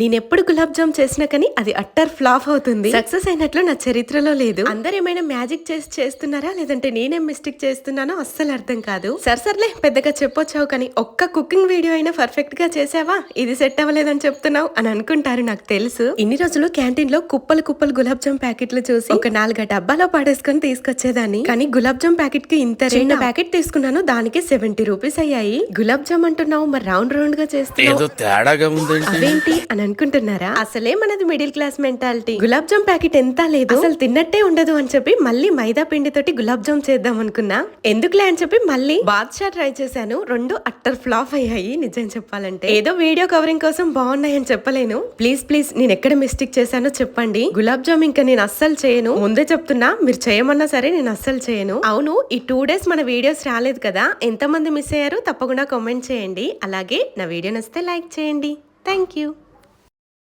నేను ఎప్పుడు గులాబ్ జామ్ చేసినా కానీ అది అట్టర్ ఫ్లాప్ అవుతుంది. సక్సెస్ అయినట్లు నా చరిత్రలో లేదు. అందరు ఏమైనా మ్యాజిక్ చేసి చేస్తున్నారా? లేదంటే నేనేం మిస్టేక్ చేస్తున్నానో అస్సలు అర్థం కాదు. సరే సర్లే పెద్దగా చెప్పొచ్చావు కానీ ఒక్క కుకింగ్ వీడియో అయినా పర్ఫెక్ట్గా చేసావా? ఇది సెట్ అవ్వలేదని చెప్తున్నావు అని అనుకుంటారు నాకు తెలుసు. ఇన్ని రోజులు క్యాంటీన్లో కుప్పలు కుప్పలు గులాబ్ జామ్ ప్యాకెట్లు చూసి ఒక నాలుగు డబ్బాలో పాడేసుకొని తీసుకొచ్చేదాన్ని. కానీ గులాబ్ జామ్ ప్యాకెట్కి ఇంత చిన్న ప్యాకెట్ తీసుకున్నాను దానికి సెవెంటీ రూపీస్ అయ్యాయి. గులాబ్ జామ్ అంటున్నావు మరి రౌండ్ రౌండ్గా చేస్తున్నావు. ఏదో తేడాగా ఉందండి. అదేంటి అని అనుకుంటున్నారా? అసలే మనది middle class mentality. Gulab jamun packet ఎంత లేదు. అసలు తిన్నట్టే ఉండదు అని చెప్పి మళ్ళీ మైదా పిండి తోటి గులాబ్ జామ్ చేద్దాం అనుకున్నా. ఎందుకులే అని చెప్పి మళ్ళీ బాద్షా ట్రై చేశాను. రెండు అట్టర్ ఫ్లాప్ అయ్యాయి నిజం చెప్పాలంటే. ఏదో వీడియో కవరింగ్ కోసం బాగున్నాయి అని చెప్పలేను. ప్లీజ్ ప్లీజ్ నేను ఎక్కడ మిస్టేక్ చేశానో చెప్పండి. గులాబ్ జామ్ ఇంకా నేను అస్సలు చేయను. ముందే చెప్తున్నా మీరు చేయమన్నా సరే నేను అస్సలు చేయను. అవును ఈ టూ డేస్ మన వీడియోస్ రాలేదు కదా. ఎంతమంది మిస్ అయ్యారు తప్పకుండా కామెంట్ చేయండి. అలాగే నా వీడియో నచ్చితే లైక్ చేయండి. Thank you